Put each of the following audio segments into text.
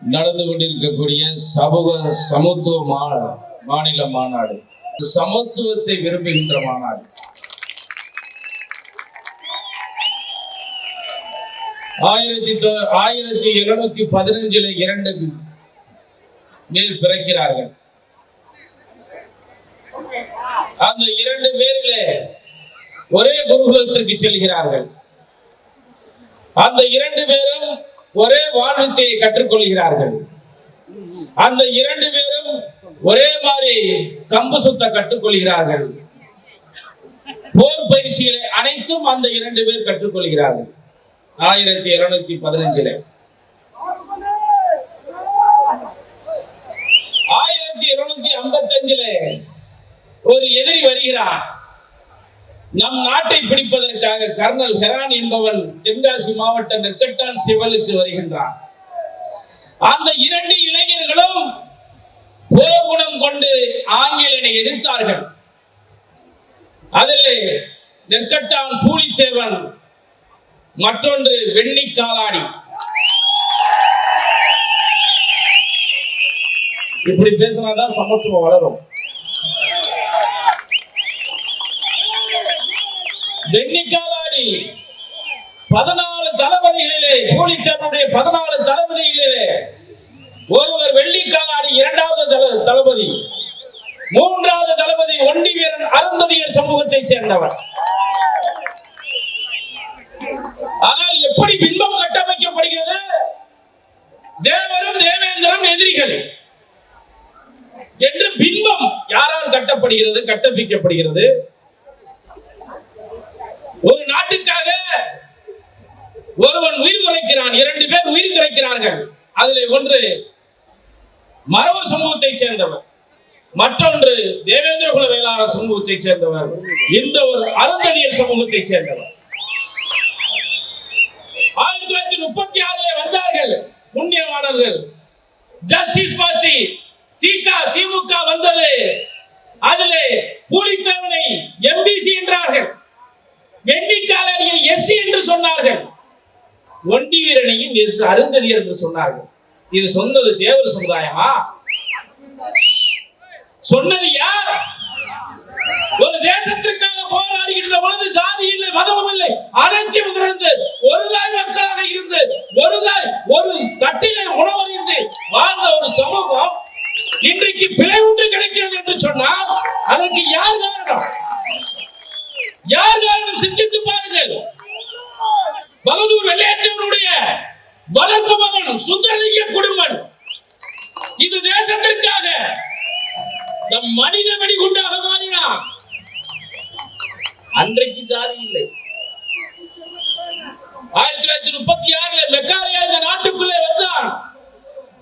நடந்து கொண்டிருக்கக்கூடிய சமூக சமத்துவ மா- மாநில மாநாடு. சமத்துவத்தை விரும்புகின்ற மாநாடு. ஆயிரத்தி தொ- ஆயிரத்தி எழுநூத்தி பதினஞ்சுல இரண்டு பேர் பிறக்கிறார்கள். அந்த இரண்டு பேரில் ஒரே குருகுலத்திற்கு செல்கிறார்கள். அந்த இரண்டு பேரும் ஒரே வாழ்வித்தையை கற்றுக்கொள்கிறார்கள். அந்த இரண்டு பேரும் ஒரே மாதிரி கம்பு சுத்த கற்றுக்கொள்கிறார்கள். போர் பயிற்சிகளை அனைத்தும் அந்த இரண்டு பேர் கற்றுக்கொள்கிறார்கள். ஆயிரத்தி இருநூத்தி பதினஞ்சுல. ஆயிரத்தி இருநூத்தி ஐம்பத்தி அஞ்சுல ஒரு எதிரி வருகிறான். நம் நாட்டை பிடிப்பதற்காக கர்னல் ஹெரான் என்பவன் தென்காசி மாவட்ட நெற்கட்டான் சிவலுக்கு வருகின்றான். அந்த இரண்டு இளைஞர்களும் போர் குணம் கொண்டு ஆங்கிலனை எதிர்த்தார்கள். அதிலே நெற்கட்டான் பூலித்தேவன் மற்றொன்று வெண்ணி காலாடி. இப்படி பேசினாதான் சமத்துவம் வளரும். வெண்ணிக்காலாடி. பதினாலு தளபதிகளிலே பூலித்தேவனுடைய பதினாலு தளபதிகளிலே ஒருவர் வெள்ளிக்காலாடி இரண்டாவது தள- தளபதி. மூன்றாவது தளபதி ஒண்டி வீரன் அருந்ததியர் சமூகத்தை சேர்ந்தவர். ஆனால் எப்படி பின்பம் கட்டமைக்கப்படுகிறது? தேவரும் தேவேந்திரம் எதிரிகள். என்று பின்பம் யாரால் கட்டப்படுகிறது கட்டமைக்கப்படுகிறது? நாட்டுக்காக ஒருவன் உயிர் குறைக்கிறான் இரண்டு பேர் உயிர் குறைக்கிறார்கள். அதில் ஒன்று மரவ சமூகத்தை சேர்ந்தவர் மற்றொன்று தேவேந்திர குல வேளாளர் சமூகத்தை சேர்ந்தவர் இந்த ஒரு அருந்ததியர் சமூகத்தை சேர்ந்தவர். ஆயிரத்தி தொள்ளாயிரத்தி முப்பத்தி ஆறுல வந்தார்கள் புண்ணியவாளர்கள் ஜஸ்டிஸ் பார்ட்டி திக திமுக வந்தது. அதிலே பூலித்தேவனை எம்பிசி என்றார்கள். வெண்டிக்காலரியை எஸ்சி என்று சொன்னார்கள். ஒண்டி வீரனையும் எஸ் என்று சொன்னார்கள். இது சொன்னது தேவர் சமுதாயமா? சொன்னது யார்? ஒரு தேசத்திற்காக போராடுகின்ற பொழுது சாதி இல்லை மதமும் இல்லை. அனைத்தும் திறந்து ஒரு தாய் மக்களாக இருந்து ஒரு தாய் ஒரு தட்டிலே உணவறிந்து வாழ்ந்த ஒரு சமூகம் இன்றைக்கு பிழை உண்டு கிடைக்கிறது என்று சொன்னால் அதற்கு யார் காரணம்? யார் காரணம் பாருங்கள் பகதூர் வெள்ளையத்தவனுடைய வளர்ப்பு மகன் சுந்தரலிங்க குடும்பம் இது தேசத்திற்காக நம் மனித வெடிகுண்டாக மாறினான். அன்றைக்கு சாதி இல்லை. ஆயிரத்தி தொள்ளாயிரத்தி முப்பத்தி ஆறுல மெக்காரியா இந்த நாட்டுக்குள்ளே வந்தான்.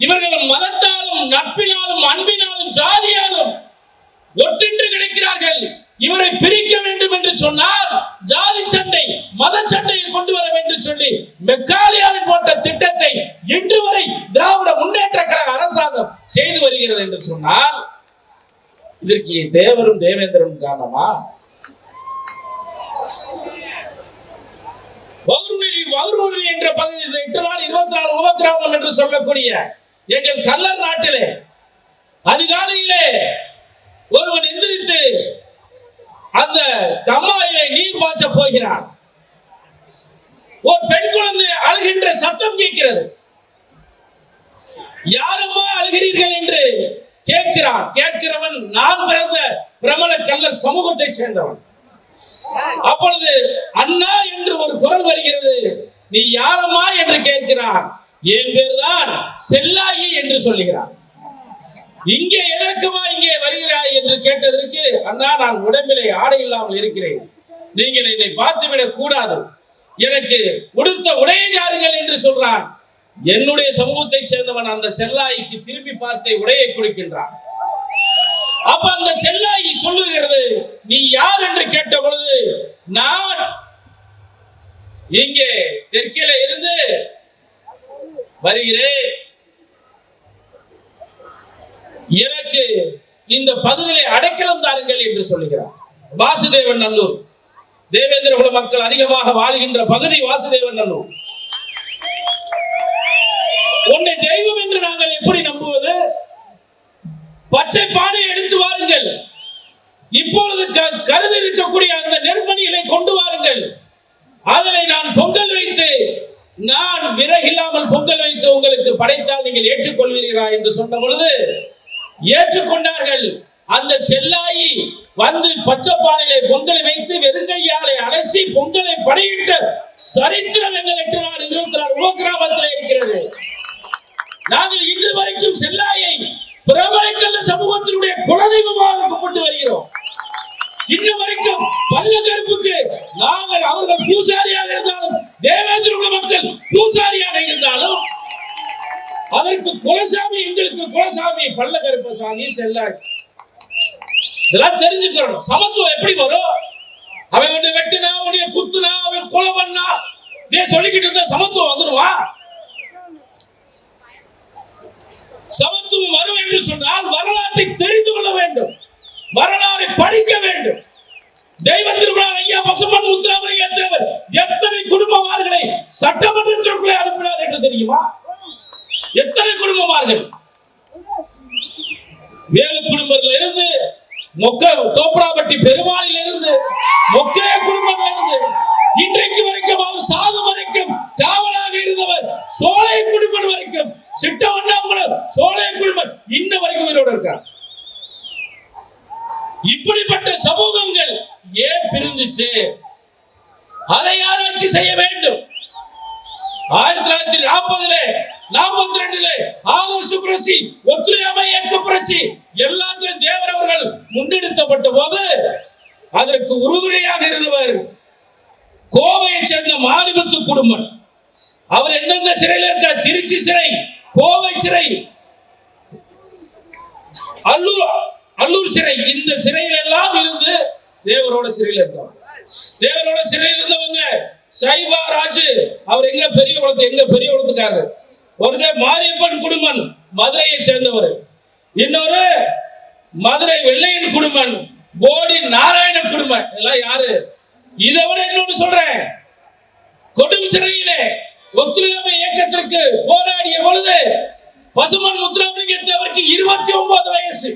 இவர்கள் மதத்தாலும் நட்பினாலும் அன்பினாலும் ஜாதியாலும் ஒற்றென்று கிடைக்கிறார்கள். இவரை பிரிக்க வேண்டும் என்று சொன்னால் ஜாதி சண்டை மத சண்டையை கொண்டு வர வேண்டும் சொல்லி மெக்காலியாவின் போட்ட திட்டத்தை இன்று வரை திராவிட முன்னேற்ற கழக அரசாங்கம் செய்து வருகிறது என்று சொன்னால் இதற்கு தேவரும் தேவேந்திரனும் காரணமா? வவுர்மொழி வவுர்மொழி என்ற பகுதி எட்டு நாள் இருபத்தி நாலு உபகிராமம் என்று சொல்லக்கூடிய எங்கள் கல்லர் நாட்டிலே அதிகாலையிலே ஒருவன் எந்திரித்து அந்த கம்மாயிலே நீர் பாய்ச்ச போகிறான் ஒரு பெண் குழந்தை அழுகின்ற சத்தம் கேட்கிறது. யாரம்மா அழுகிறீர்கள்? என்று கேட்கிறான். கேட்கிறவன் நான் பிறந்த பிரபல கல்லர் சமூகத்தை சேர்ந்தவன். அப்பொழுது அண்ணா என்று ஒரு குரல் வருகிறது. நீ யாரம்மா? என்று கேட்கிறான். என் பேர் தான் செல்லாயி என்று சொல்லுகிறான். இங்கே எதற்குமா இங்கே வருகிறாய் என்று கேட்டதற்கு அண்ணா நான் உடம்பிலே ஆடை இல்லாமல் இருக்கிறேன். நீங்கள் என்னை பார்த்துவிடக் கூடாது. எனக்கு உடுத்த உடையை தாருங்கள் என்று சொல்றான். என்னுடைய சமூகத்தை சேர்ந்தவன் அந்த செல்லாய்க்கு திரும்பி பார்த்து உடையை கொடுக்கின்றான். அப்ப அந்த செல்லாயி சொல்லுகிறது நீ யார் என்று கேட்ட பொழுது நான் இங்கே தெற்கில இருந்து வருகிறேன். எனக்கு இந்த பகுதியை அடைக்கலம் தாருங்கள் என்று சொல்லுகிறார். வாசுதேவன் நல்லூர். தேவேந்திர குல மக்கள் அதிகமாக வாழ்கின்ற பகுதி வாசுதேவன் நல்லூர். உன்னை தெய்வம் என்று நாங்கள் எப்படி நம்புவது? பச்சை பானை எடுத்து வாருங்கள். இப்பொழுது கருதி இருக்கக்கூடிய அந்த நெருமணிகளை கொண்டு வாருங்கள். அதனை நான் பொங்கல் வைத்து நான் விறகில்லாமல் பொங்கல் வைத்து உங்களுக்கு படைத்தால் நீங்கள் ஏற்றுக்கொள்வீர்களா என்று சொன்ன பொழுது ஏற்றுக்கொண்டார்கள். அந்த செல்லாயி வந்து பச்சை பானையிலே பொங்கலை வைத்து வெறுங்கையாலை அலசி பொங்கலை படையிட்ட சரித்திரம் எங்கள் எட்டு நாள் இருபத்தி நாலு உபகிராமத்தில் இருக்கிறது. நாங்கள் இன்று வரைக்கும் செல்லாயை பிரபலக்கல்ல சமூகத்தினுடைய குலதெய்வம் பல்ல செல்லாய் இதெல்லாம் தெரிஞ்சுக்கணும். சமத்துவம் எப்படி வரும்? அவன் உன்னை வெட்டினா உன்னை குத்துனா அவன் கொலை பண்ணா. நீ சொல்லிக்கிட்டு இருந்தா சமத்துவம் வந்துடுவா சமத்துவம் வரும் என்று சொன்னால் வரலாற்றை தெரிந்து கொள்ள வேண்டும். வரலாறை படிக்க வேண்டும். தெய்வ திருமணம் ஐயா பசுமன் முத்துராமலிங்க தேவர் எத்தனை குடும்பமார்களை சட்டமன்றத்திற்குள்ளே அனுப்பினார் என்று தெரியுமா? எத்தனை குடும்பமார்கள் வேலு குடும்பத்தில் இருந்து மொக்க தோப்பராப்பட்டி பெருமாளில் இருந்து மொக்கைய குடும்பத்தில் இருந்து இன்றைக்கு வரைக்கும் அவர் சாது வரைக்கும் காவலாக இருந்தவர் சோலை குடும்பம் வரைக்கும். சிட்ட வண்ணாமலம் சோலை குடும்பம் இன்ன வரைக்கும் உயிரோடு இருக்கார். இப்படிப்பட்ட சமூகங்கள் ஏன் பிரிஞ்சுச்சு? அதை ஆராய்ச்சி செய்ய வேண்டும். ஆயிரத்தி தொள்ளாயிரத்தி நாற்பதுல நாற்பத்தி ரெண்டுல ஆகஸ்ட் புரட்சி ஒத்துழையாமை இயக்க புரட்சி. எல்லாத்திலும் தேவர் அவர்கள் முன்னெடுத்தப்பட்ட போது அதற்கு உறுதுணையாக இருந்தவர் கோவையை சேர்ந்த மாரிமுத்து குடும்பம் அவர் எந்தெந்த சிறையில் இருக்கார்? திருச்சி சிறை கோவை சிறை அல்லூர் அல்லூர் சிறை. இந்த சிறையில் எல்லாம் இருந்து தேவரோட சிறையில் இருந்தவங்க தேவரோட சிறையில் இருந்தவங்க சைபா ராஜு அவர் எங்க பெரிய குளத்து எங்க பெரிய குளத்துக்காரர். ஒருத்தர் மாரியப்பன் குடும்பம் மதுரையை சேர்ந்தவர். இன்னொரு மதுரை வெள்ளையன் குடும்பம் போடி நாராயண குடும்பம் எல்லாம் யாரு? இதை விட இன்னொன்று சொல்றேன். கொடும் சிறையிலே ஒத்துழையாமை இயக்கத்திற்கு போராடிய பொழுது பசுமன் முத்துராமலிங்கத்தவருக்கு இருபத்தி ஒன்பது வயசு.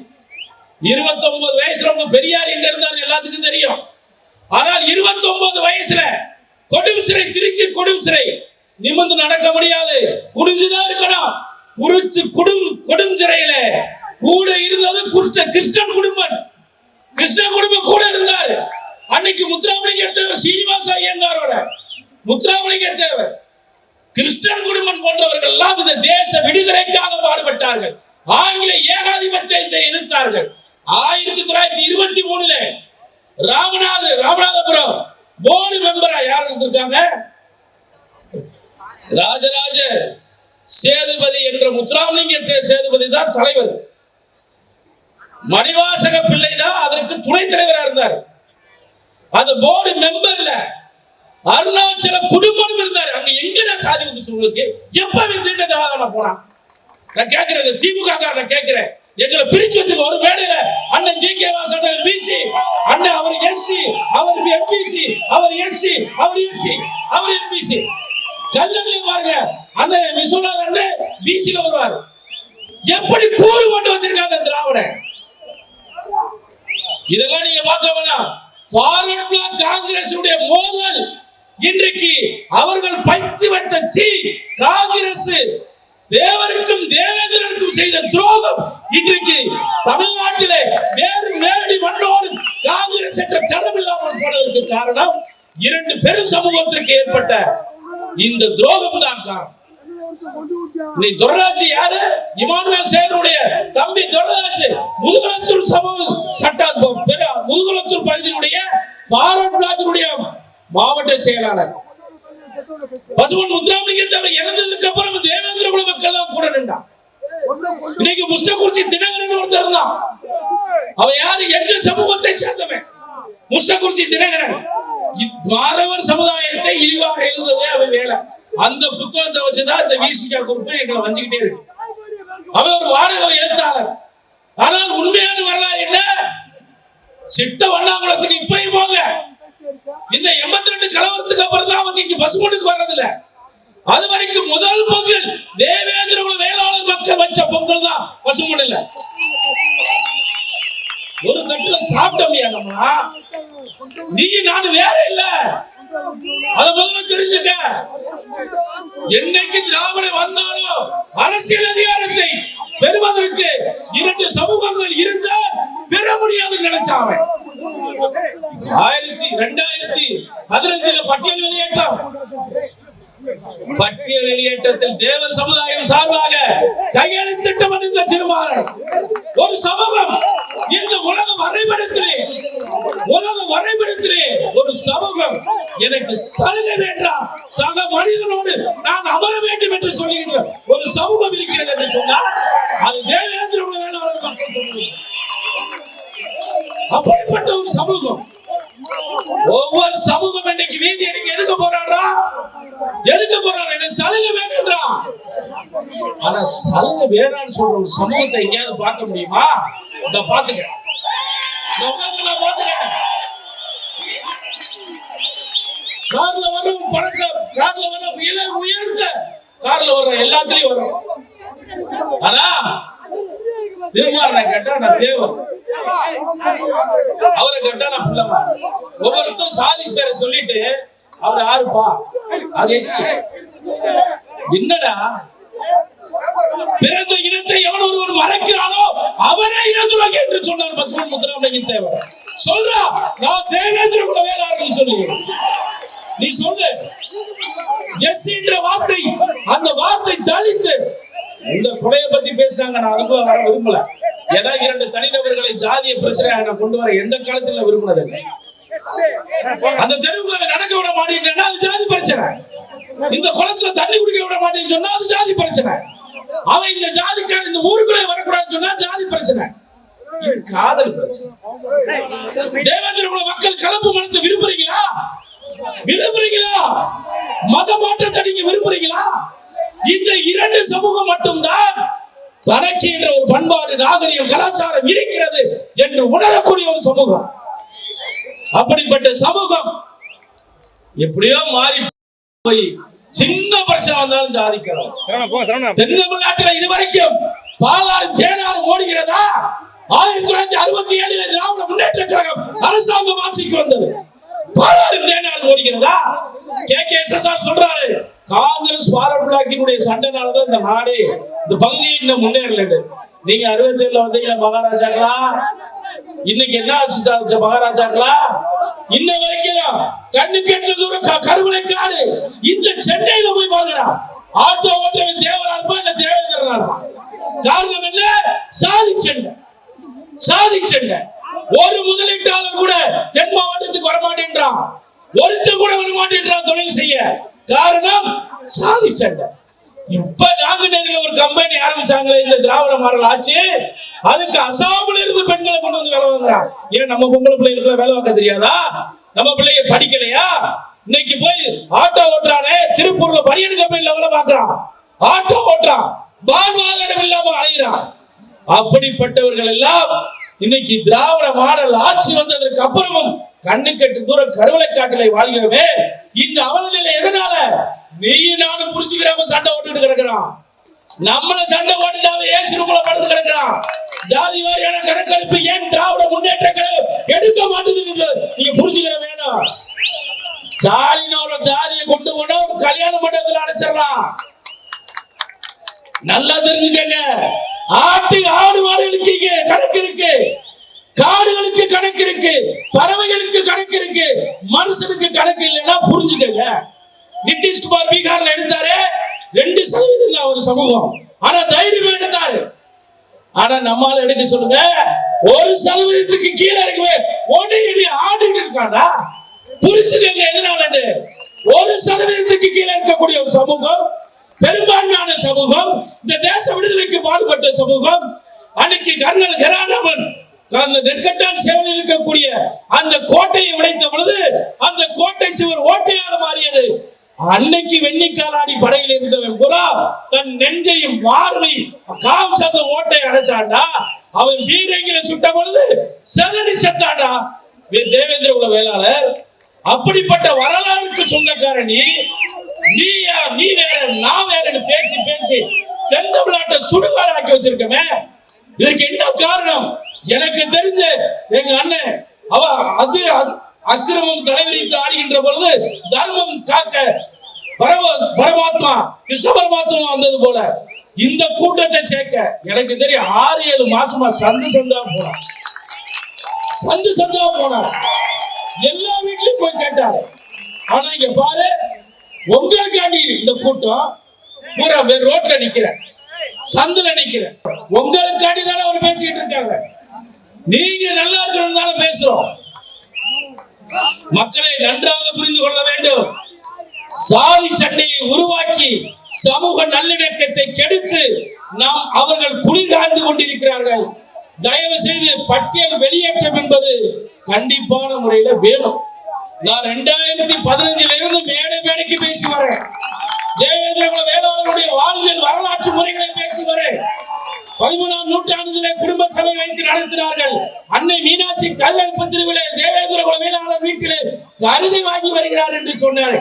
இருபத்தி ஒன்பது வயசுல உங்க பெரியார் எங்க இருந்தார்? எல்லாத்துக்கும் தெரியும். ஆனால் இருபத்தி ஒன்பது வயசுல கொடும் சிறை திருச்சி கொடும் சிறை நிமிர்ந்து நடக்க முடியாது. குடிஞ்சுதான் இருக்கணும். குறிச்சு குடும் கொடும் சிறையில. கூட இருந்தது கிருஷ்ண கிருஷ்ணன் குடும்பம். கிருஷ்ண குடும்பம் கூட இருந்தார். அன்னைக்கு முத்துராமலிங்க தேவர் சீனிவாச ஐயங்காரோட முத்துராமலிங்க தேவர் கிறிஸ்டன் குடும்பம் போன்றவர்கள் எல்லாம் இந்த தேச விடுதலைக்காக பாடுபட்டார்கள். ஆங்கில ஏகாதிபத்தியத்தை எதிர்த்தார்கள். ஆயிரத்தி தொள்ளாயிரத்தி இருபத்தி மூணுல ராமநாத ராமநாதபுரம் போர்டு மெம்பரா யார் இருந்திருக்காங்க? ராஜராஜ சேதுபதி என்ற முத்துராமலிங்க சேதுபதி தான் தலைவர். மணிவாசக பிள்ளை தான் அதற்கு துணைத் தலைவரா இருந்தார். அந்த போர்டு மெம்பர்ல அருணாச்சல குடும்பம் இருந்தாரு. அங்க எங்கடா சாதி வந்துச்சு உங்களுக்கு? எப்ப நான் போனா நான் கேட்கிறேன் திமுக திமுக நான் கேட்கிறேன் எங்களை பிரிச்சு வச்சுக்க ஒரு வேலையில அண்ணன் ஜி கே வாசன் பிசி அண்ணன் அவர் எஸ்சி அவர் எம்பிசி அவர் எஸ்சி அவர் எஸ்சி அவர் எம்பிசி கல்லூரில பாருங்க. அண்ணன் விஸ்வநாத் அண்ணன் பிசில வருவார். எப்படி கூறு கொண்டு வச்சிருக்காங்க திராவிடன் இதெல்லாம் நீங்க பார்க்க வேணாம். ஃபார்வர்ட் பிளாக் காங்கிரஸ் மோதல். இன்றைக்கு அவர்கள் பைத்து வைத்த தீ காங்கிரஸ் தேவருக்கும் தேவேந்திரருக்கும் செய்த துரோகம் இன்றைக்கு தமிழ்நாட்டிலே வேறு நேரடி மண்ணோடு காங்கிரஸ் என்ற தடமில்லாமல் போனதற்கு காரணம் இரண்டு பெரும் சமூகத்திற்கு ஏற்பட்ட இந்த துரோகம் தான் காரணம். நீ துரராஜ் யாரு? இமானுவேல் சேருடைய தம்பி துரராஜ் முதுகுளத்தூர் சமூக சட்ட முதுகுளத்தூர் பகுதியினுடைய ஃபார்வர்ட் பிளாக்கினுடைய மாவட்ட செயலாளர். பசுமன் முத்துராமலிங்க இறந்ததுக்கு அப்புறம் தேவேந்திர குல மக்கள் தான் கூட நின்றான் இன்னைக்கு முஸ்டகுறிச்சி தினகரன் ஒருத்தர் இருந்தான். அவன் யாரு? எங்க சமூகத்தை சேர்ந்தவன். முஸ்டகுறிச்சி தினகரன். துவாரவர் சமுதாயத்தை இழிவாக எழுந்ததே அவன் வேலை. அந்த புத்தகத்தை வச்சுதான் இந்த விசிகா குறிப்பு எங்களை வஞ்சிக்கிட்டே இருக்கு. அவன் ஒரு வாடகை எழுத்தாளர். ஆனால் உண்மையான வரலாறு என்ன? சிட்ட வண்ணாங்குளத்துக்கு இப்பயும் போங்க. இந்த எண்பத்தி ரெண்டு கலவரத்துக்கு அப்புறம் தான் அவங்க இங்க பசுமனுக்கு வர்றதில்ல. அது வரைக்கும் முதல் பொங்கல் தேவேந்திர வேளாளர் மக்கள் வச்ச பொங்கல் தான். பசுமணில் ஒரு தட்டுல சாப்பிட்ட இல்லையா நீ நான் வேற இல்ல. அத தெரிஞ்சுக்க. என்னைக்கு திராவிட வந்தாலும் அரசியல் அதிகாரத்தை பெறுவதற்கு இரண்டு சமூகங்கள் இருந்தால் பெற முடியாது நினைச்சாங்க. ஆயிரத்தி ரெண்டாயிரத்தி பதினஞ்சுல பட்டியல் வெளியேற்றம். பட்டியல் வெளியேற்றத்தில் தேவர் சமுதாயம் சார்பாக கையெழுத்திட்டு வந்த திருமாறன் ஒரு சமூகம் இந்த உலக வரைபடத்திலே உலக வரைபடத்திலே ஒரு சமூகம் எனக்கு சலுகை வேண்டாம் சக மனிதனோடு நான் அமர வேண்டும் என்று சொல்லுகின்ற ஒரு சமூகம் இருக்கிறது என்று சொன்னால் அது தேவேந்திர அப்படிப்பட்ட ஒரு சமூகம் ஒவ்வொரு சமூகம் இன்னைக்கு வீதி எனக்கு எதுக்கு போறாடா எதுக்கு போறாரு எனக்கு சலுகை வேணும்ன்றான் ஆனா சலுகை வேணான்னு சொல்ற ஒரு சமூகத்தை எங்கேயாவது பார்க்க முடியுமா? இந்த பாத்துக்க நான் கார்ல வரும் பழக்கம். கார்ல வர விலை உயர்ந்த கார்ல வர்ற எல்லாத்துலயும் வரும். ஆனா திருமாறனை கேட்டா நான் தேவன். அவரை கேட்டா நான் பிள்ளைமா ஒவ்வொருத்தரும் சாதி பேரை சொல்லிட்டு அவர் யாருப்பா? என்னடா? பிறந்த இனத்தை எவன் ஒருவர் மறைக்கிறானோ? அவரே இனத்துலகி என்று சொன்னார் பசுமன் முத்துராமலிங்க தேவர். சொல்றா நான் தேவேந்திர குல வேளாளர்கள் சொல்லி நீ சொல்லு. எஸ் என்ற வார்த்தை அந்த வார்த்தை தலித்து. இந்த கொலையை பத்தி பேசுறாங்க நான் அதுக்குள்ள வர விரும்பல. ஏன்னா இரண்டு தனிநபர்களை ஜாதிய பிரச்சனையாக நான் கொண்டு வர எந்த காலத்துல விரும்பினதில்லை. அந்த தெருவுல நடக்க விட மாட்டேன்னா அது ஜாதி பிரச்சனை. இந்த குளத்துல தண்ணி குடிக்க விட மாட்டேன்னு சொன்னா அது ஜாதி பிரச்சனை. அவன் இந்த ஜாதிக்காரன் இந்த ஊருக்குள்ளே வரக்கூடாதுன்னு சொன்னா ஜாதி பிரச்சனை. இது காதல் பிரச்சனை. தேவேந்திர குல மக்கள் கலப்பு மனத்தை விரும்புறீங்களா? விரும்புறீங்களா? மத மாற்றத்தை நீங்க விரும்புறீங்களா? இந்த இரண்டு சமூகம் மட்டும்தான் தனக்கு என்ற ஒரு பண்பாடு நாகரிகம் கலாச்சாரம் இருக்கிறது என்று உணரக்கூடிய ஒரு சமூகம். அப்படிப்பட்ட சமூகம் எப்படியோ மாறி போய் சின்ன பிரச்சனை வந்தாலும் சாதிக்கிறோம் தென் தமிழ்நாட்டில் இதுவரைக்கும் பாலாறு தேனாறு ஓடுகிறதா ஆயிரத்தி தொள்ளாயிரத்தி அறுபத்தி ஏழுல திராவிட முன்னேற்ற கழகம் அரசாங்கம் ஆட்சிக்கு வந்தது. பாலாறு தேனாறு ஓடுகிறதா கே. கே. எஸ். ஆர். சொல்றாரு. காங்கிரஸ் பாரத் பிளாக்கினுடைய சண்டைனாலதான் இந்த நாடு இந்த பகுதியை இன்னும் முன்னேறல நீங்க அறுபத்தி ஏழுல வந்தீங்க மகாராஜாக்களா இன்னைக்கு என்ன ஆச்சு சாதிச்ச மகாராஜாக்களா இன்ன வரைக்கும் கண்ணு கெட்ட தூரம் க- கருவளை காடு இந்த சென்னையில போய் பாக்குறான் ஆட்டோ ஓட்டம் தேவரா இருப்பான் இல்ல தேவேந்திரனா காரணம் என்ன? சாதி சண்டை. சாதி சண்டை. ஒரு முதலீட்டாளர் கூட தென் மாவட்டத்துக்கு வரமாட்டேன்றான் ஒருத்தன் கூட வரமாட்டேன்றான் தொழில் செய்ய. காரணம் சாதி சண்டை. இப்ப நாங்குநேரில் ஒரு கம்பெனி ஆரம்பிச்சாங்களே இந்த திராவிட மாடல் ஆச்சு அதுக்கு அசாமில் இருந்து பெண்களை கொண்டு வந்து வேலை வாங்குறான் ஏன் நம்ம பொம்பளை பிள்ளைகளுக்கு வேலை பார்க்க தெரியாதா? நம்ம பிள்ளைய படிக்கலையா? இன்னைக்கு போய் ஆட்டோ ஓட்டுறானே திருப்பூர்ல பனியன் கம்பெனில வேலை பாக்குறான் ஆட்டோ ஓட்டுறான் வாழ்வாதாரம் இல்லாம அலைகிறான் அப்படிப்பட்டவர்கள் எல்லாம் இன்னைக்கு திராவிட மாடல் ஆட்சி வந்ததற்கு அப்புறமும் கண்ணுக்கெட்டு தூரம் கருவளை காட்டிலே வாழ்கிறவே இந்த அவலநிலை எதனால? நீயும் நானும் புரிஞ்சுக்கிறாம சண்டை ஓட்டுக்கிட்டு கிடக்குறான். நம்மள சண்டை ஓட்டுட்டாம ஏசி ரூம்ல படுத்து கிடக்குறான். ஜாதி வாரியான கணக்கெடுப்பு ஏன் திராவிட முன்னேற்ற கழகம் எடுக்க மாட்டேங்குது நீங்க புரிஞ்சுக்கிற வேணும் ஸ்டாலினோட ஜாதியை கொண்டு போனா ஒரு கல்யாண மண்டபத்தில் அடைச்சிடலாம். நல்லா தெரிஞ்சுக்கங்க. ஆட்டு ஆடு மாடுகளுக்கு இங்க கணக்கு இருக்கு. காடுகளுக்கு கணக்கு இருக்கு பறவைகளுக்கு கணக்கு இருக்கு மனுஷனுக்கு கணக்கு இல்லைன்னா புரிஞ்சுக்கங்க. நிதிஷ்குமார் பீகார்ல எடுத்தாரு ரெண்டு சதவீதம் தான் ஒரு சமூகம். ஆனா தைரியம் ஆனா நம்மால எடுக்க சொல்லுங்க ஒரு சதவீதத்துக்கு கீழே இருக்குமே ஒன்னு இடி ஆடிட்டு இருக்காண்டா? புரிஞ்சுக்கங்க எதனாலன்னு ஒரு சதவீதத்துக்கு கீழே இருக்கக்கூடிய ஒரு சமூகம் பெரும்பான்மையான சமூகம் இந்த தேச விடுதலைக்கு பாடுபட்ட சமூகம் அன்னைக்கு கர்னல் ஹெரானவன் அந்த நெற்கட்டான் சேவலில் இருக்கக்கூடிய அந்த கோட்டையை உடைத்த பொழுது அந்த கோட்டை சுவர் ஓட்டையாக மாறியது. அன்னைக்கு வெண்ணிக்காலாடி படையில் இருந்தவன் புறா தன் நெஞ்சையும் மார்பை காம் சந்த ஓட்டை அடைச்சாண்டா அவன் வீரங்கில சுட்ட பொழுது செதறி செத்தாண்டா தேவேந்திர உள்ள வேளாளர் அப்படிப்பட்ட வரலாறுக்கு சொந்தக்காரணி நீ நீ வேற நான் வேறன்னு பேசி பேசி தென் தமிழ்நாட்டை சுடுகாடாக்கி வச்சிருக்கமே. இதற்கு என்ன காரணம்? எனக்கு தெரிஞ்ச எங்க அண்ணன் அவ அது அது- அக்கிரமம் தலைவிரித்து ஆடுகின்ற பொழுது தர்மம் காக்க பரவ பரமாத்மா கிருஷ்ண பரமாத்மா வந்தது போல. இந்த கூட்டத்தை சேர்க்க எனக்கு தெரியும் ஆறு ஏழு மாசமா சந்து சந்தா போனான். சந்து சந்தா போனார் எல்லா வீட்லயும் போய் கேட்டாரு. ஆனா இங்க பாரு உங்களுக்காண்டி இந்த கூட்டம் பூரா வேற ரோட்ல நிக்கிறேன். சந்துல நிக்கிறேன். உங்களுக்காண்டி தானே அவர் பேசிக்கிட்டு இருக்காங்க. நீங்க நல்லா இருக்கணும் தானே பேசுறோம். மக்களை நன்றாக புரிந்து கொள்ள வேண்டும். சாதி சண்டையை உருவாக்கி சமூக நல்லிணக்கத்தை கெடுத்து நாம் அவர்கள் குளிர்காய்ந்து கொண்டிருக்கிறார்கள். தயவு செய்து பட்டியல் வெளியேற்றம் என்பது கண்டிப்பான முறையில வேணும். நான் ரெண்டாயிரத்தி பதினஞ்சுல இருந்து மேடை மேடைக்கு பேசி வரேன். தேவேந்திர குல வேளாளருடைய வாழ்வியல் வரலாற்று முறைகளை பேசி வரேன். பதிமூணாம் நூற்றாண்டிலே குடும்ப சபை வைத்து நடத்தினார்கள். அன்னை மீனாட்சி கல்லறுப்பு திருவிழா தேவேந்திர குல கருதி வாங்கி வருகிறார் என்று சொன்னார்.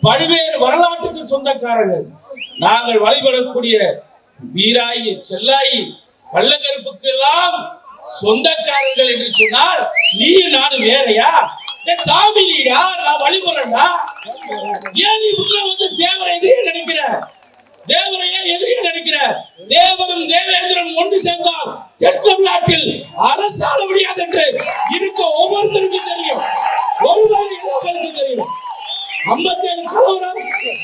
பல்வேறு வரலாற்றுக்கு சொந்தக்காரர்கள். நாங்கள் வழிபடக்கூடிய வீராயி செல்லாயி பள்ளக்கருப்புக்கு எல்லாம் சொந்தக்காரர்கள் என்று சொன்னால் நீ நானும் வேறையா? சாமி நீடா? நான் வழிபடுறேன்டா. ஏன் நீ உள்ள வந்து தேவரை எதிரியா நினைக்கிற? தேவரையா ஏன் எதிரியா நினைக்கிற? தேவரும் தேவேந்திரன் ஒன்று சேர்ந்தால் தென் தமிழ்நாட்டில் அரசாள முடியாது என்று இருக்க ஒவ்வொருத்தருக்கும் தெரியும் ஒருவர் எல்லா பேருக்கும் தெரியும் ஐம்பத்தி ஏழு கலவரம்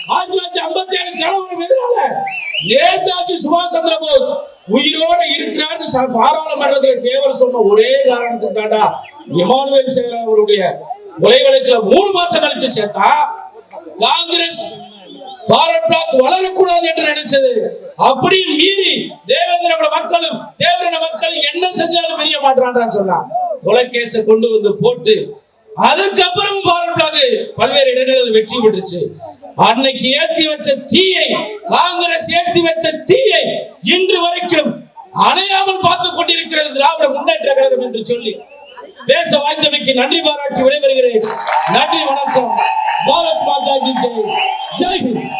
ஆயிரத்தி தொள்ளாயிரத்தி ஐம்பத்தி ஏழு கலவரம் எதனால நேதாஜி சுபாஷ் சந்திர போஸ் உயிரோட இருக்கிறான்னு ச- பாராளுமன்றத்தில் தேவர் சொன்ன ஒரே காரணத்துக்கு தாண்டா இமானுவேல் சேகர் அவருடைய கொலை மூணு மாசம் கழிச்சு சேர்த்தா காங்கிரஸ் பாரத் பிளாக் வளரக்கூடாது என்று நினைச்சது. அப்படியும் மீறி தேவேந்திரோட மக்களும் தேவரன மக்கள் என்ன செஞ்சாலும் பெரிய மாட்டான்றான்னு சொன்னா கொலைக்கேச கொண்டு வந்து போட்டு அதுக்கப்புறம் பாரத் பிளாக் பல்வேறு இடங்களில் வெற்றி பெற்றுச்சு. அன்னைக்கு ஏற்றி வச்ச தீயை காங்கிரஸ் ஏற்றி வைத்த தீயை இன்று வரைக்கும் அணையாமல் பார்த்துக் கொண்டிருக்கிறது திராவிட முன்னேற்ற கழகம் என்று சொல்லி பேச வாய்த்தமைக்கு நன்றி பாராட்டி விடைபெறுகிறேன். நன்றி வணக்கம். பாரத் மாதா ஜெய். ஜெய் ஹிந்த்.